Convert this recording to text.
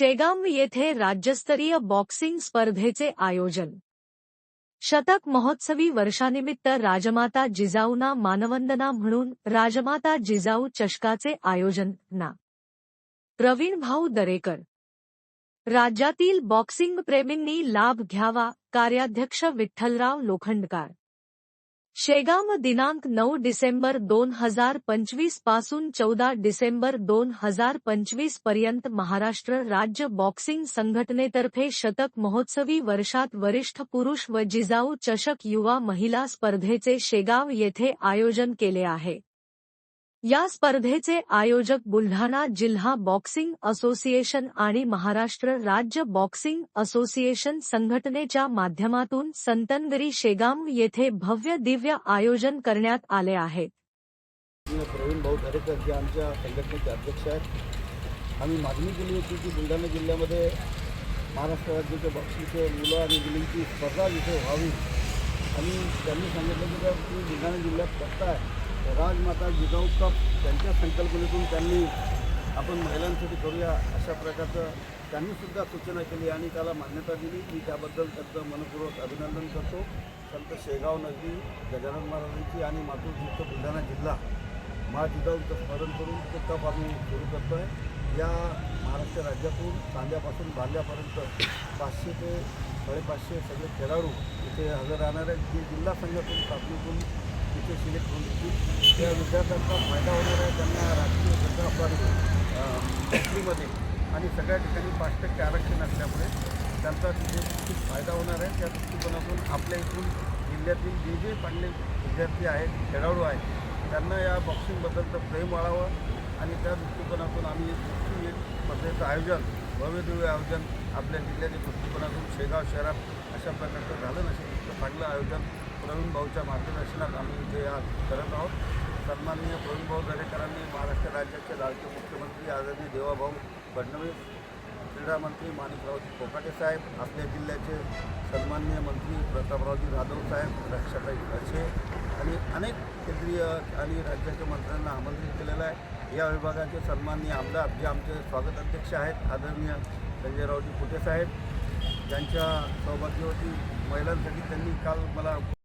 शेगाव येथे राज्यस्तरीय बॉक्सिंग स्पर्धेचे आयोजन. शतक महोत्सवी वर्षानिमित्त राजमाता जिजाऊना मानवंदना म्हणून राजमाता जिजाऊ चषकाचे आयोजन ना. प्रवीण भाऊ दरेकर. राज्यातील बॉक्सिंग प्रेमींनी लाभ घ्यावा कार्याध्यक्ष विठ्ठलराव लोखंडकार. शेगाव दिनांक नऊ डिसेंबर दोन हजार पंचवीसपासून चौदा डिसेंबर दोन हजार पंचवीसपर्यंत महाराष्ट्र राज्य बॉक्सिंग संघटनेतर्फे शतक महोत्सवी वर्षात वरिष्ठ पुरुष व जिजाऊ चषक युवा महिला स्पर्धेचे शेगाव येथे आयोजन केले आहे. या स्पर्धेचे आयोजक बुलढाणा जिल्हा बॉक्सिंग असोसिएशन आणि महाराष्ट्र राज्य बॉक्सिंग असोसिएशन संघटनेच्या माध्यमातून संतनगरी शेगाम येथे भव्य दिव्य आयोजन करण्यात आले आहे. प्रवीण भाऊ दरेकर जे आमच्या संघटनेचे अध्यक्ष आहेत. आम्ही मागणी केली होती की बुलढाणा जिल्ह्यामध्ये महाराष्ट्र राज्याचे बॉक्सिंगचे मुलं आणि मुलींची स्पर्धा जिथे व्हावी. आणि त्यांनी सांगितलं की बुलढाणा जिल्ह्यात स्पर्धा आहे. राजमाता जिजाऊ कप त्यांच्या संकल्पनेतून त्यांनी आपण महिलांसाठी करूया अशा प्रकारचं त्यांनीसुद्धा सूचना केली आणि त्याला मान्यता दिली. मी त्याबद्दल त्यांचं मनपूर्वक अभिनंदन करतो. संत शेगाव नगरी गजानन महाराजांची आणि मातृतीर्थ बुलढाणा जिल्हा मा जिजाऊचं स्मरण करून तो कप आम्ही सुरू करतो आहे या महाराष्ट्र राज्यातून सांध्यापासून बांध्यापर्यंत पाचशे ते साडेपाचशे सगळे खेळाडू इथे हजर राहणार आहेत. जे जिल्हा संघातून प्राथमिकून तिथे सिलेक्ट होऊन देतील. त्या विद्यार्थ्यांचा फायदा होणार आहे त्यांना राष्ट्रीय सरकार नोकरीमध्ये आणि सगळ्या ठिकाणी पाच टक्के आरक्षण असल्यामुळे त्यांचा तिथे खूप फायदा होणार आहे. त्या दृष्टिकोनातून आपल्या इथून जिल्ह्यातील जे जे चांगले विद्यार्थी आहेत खेळाडू आहेत त्यांना या बॉक्सिंगबद्दलचं प्रेम वाढावं आणि त्या दृष्टिकोनातून आम्ही दृष्टी एक स्पर्धेचं आयोजन भव्यदिव्य आयोजन आपल्या जिल्ह्याच्या दृष्टिकोनातून शेगाव शहरात अशा प्रकारचं झालं नसेल इतकं चांगलं आयोजन प्रवीण भाऊच्या मार्गदर्शनात आम्ही इथे आज करत आहोत. सन्माननीय प्रवीण भाऊ दरेकरांनी महाराष्ट्र राज्याचे लाडके मुख्यमंत्री आदरणीय देवाभाऊ फडणवीस क्रीडा मंत्री माणिकरावजी कोकाटे साहेब आपल्या जिल्ह्याचे सन्माननीय मंत्री प्रतापरावजी जाधव साहेब रक्षाताई खडसे आणि अनेक केंद्रीय आणि राज्याच्या मंत्र्यांना आमंत्रित केलेलं आहे. या विभागाचे सन्माननीय आमदार जे आमचे स्वागत अध्यक्ष आहेत आदरणीय संजयरावजी कुटे साहेब यांच्या सौभाग्यवती महिलांसाठी त्यांनी काल मला